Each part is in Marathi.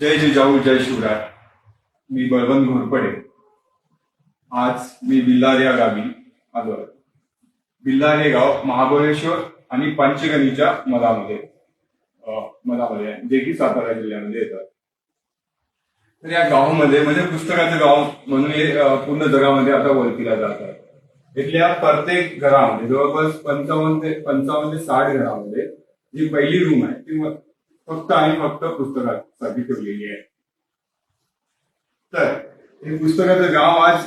जय जिजाऊ जय शिवराय. मी बळवंत घोरपडे. आज मी बिल्लार या गावी आलो आहे. बिल्लार हे गाव महाबळेश्वर आणि पंचगणीच्या मधामध्ये मधामध्ये जे की सातारा जिल्ह्यामध्ये येतात तर या गावामध्ये म्हणजे पुस्तकाचं गाव म्हणून हे पूर्ण जगामध्ये आता ओळखीला जात आहे. इथल्या प्रत्येक घरामध्ये जवळपास पंचावन्न ते पंचावन्न ते साठ घरामध्ये जी पहिली रूम आहे ती फक्त आणि फक्त पुस्तकासाठी ठेवलेली आहे. तर हे पुस्तकाचं गाव आज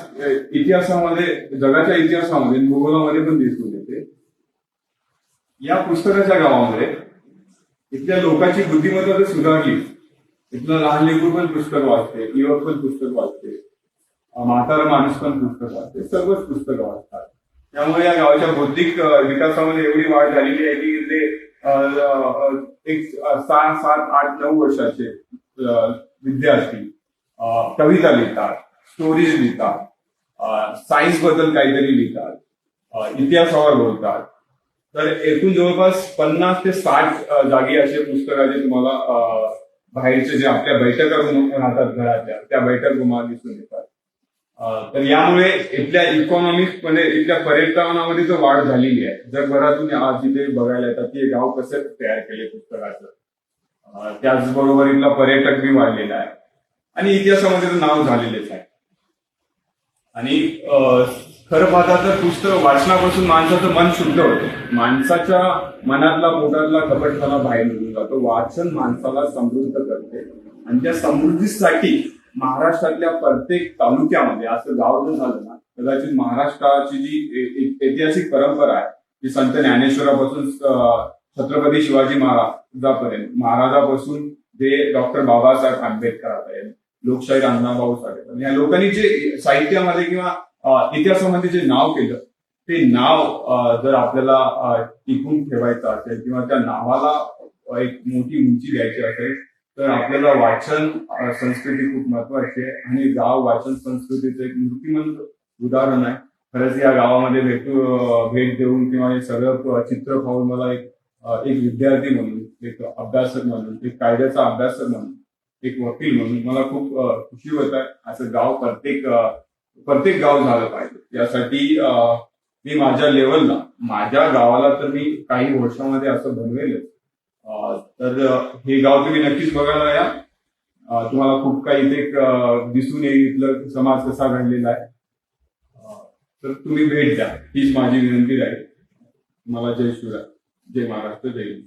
इतिहासामध्ये जगाच्या इतिहासामध्ये भूगोलामध्ये पण दिसून येते. या पुस्तकाच्या गावामध्ये इथल्या लोकांची बुद्धिमत्ता तर सुधारली. इथलं लहान लेकरू पण पुस्तक वाचते युवक पण पुस्तक वाचते म्हातारा माणूस पण पुस्तक वाचते सर्वच पुस्तकं वाचतात. त्यामुळे या गावाच्या बौद्धिक विकासामध्ये एवढी वाढ झालेली आहे की इथले एक सहा सात आठ नऊ वर्षाचे विद्यार्थी कविता लिहितात स्टोरीज लिहितात सायन्सबद्दल काहीतरी लिहितात इतिहासावर बोलतात. तर एकूण जवळपास पन्नास ते साठ जागी असे पुस्तकाचे तुम्हाला बाहेरचे जे आपल्या बैठका राहतात घराच्या त्या बैठक तुम्हाला दिसून येतात. तर यामुळे इथल्या इकॉनॉमिक म्हणजे इथल्या पर्यटनामध्ये जो वाढ झालेली आहे जगभरातून आज इथे बघायला येतात की गाव कसं तयार केले पुस्तकाचं. त्याचबरोबर इथला पर्यटक बी वाढलेला आहे. आणि इतिहासामध्ये नाव झालेलेच आहे. आणि खरं पाहता तर पुस्तक वाचनापासून माणसाचं मन शुद्ध होतं. माणसाच्या मनातला पोटातला कपटपणा बाहेर निघून जातो. वाचन माणसाला समृद्ध करते. आणि त्या समृद्धीसाठी महाराष्ट्रातल्या प्रत्येक तालुक्यामध्ये असं गाव जर झालं ना कदाचित महाराष्ट्राची जी ऐतिहासिक परंपरा आहे जी संत ज्ञानेश्वरापासून छत्रपती शिवाजी महाराजापर्यंत महाराजापासून जे डॉक्टर बाबासाहेब आंबेडकर आहेत लोकशाहीर अण्णाभाऊ साहेब या लोकांनी जे साहित्यामध्ये किंवा इतिहासामध्ये जे नाव केलं ते नाव जर आपल्याला टिकून ठेवायचं असेल किंवा त्या नावाला एक मोठी उंची द्यायची असेल तर आपल्याला वाचन संस्कृती खूप महत्वाची आहे. आणि गाव वाचन संस्कृतीचं एक मूर्तिमंत उदाहरण आहे. खरंच या गावामध्ये भेटू भेट देऊन किंवा हे सगळं चित्र पाहून मला एक एक विद्यार्थी म्हणून एक अभ्यासक म्हणून एक कायद्याचा अभ्यासक म्हणून एक वकील म्हणून मला खूप खुशी होत आहे. असं गाव प्रत्येक प्रत्येक गाव झालं पाहिजे. यासाठी मी माझ्या लेवलला माझ्या गावाला तर मी काही वर्षामध्ये असं बनवेलच. तर हे गाव तुम्ही नक्कीच बघायला या. तुम्हाला खूप काही इथे दिसून येईल इथलं समाज कसा घडलेला आहे. तर तुम्ही भेट द्या. हीच माझी विनंती राहील. मला जय शिवराय. जय महाराष्ट्र. जय हिंद.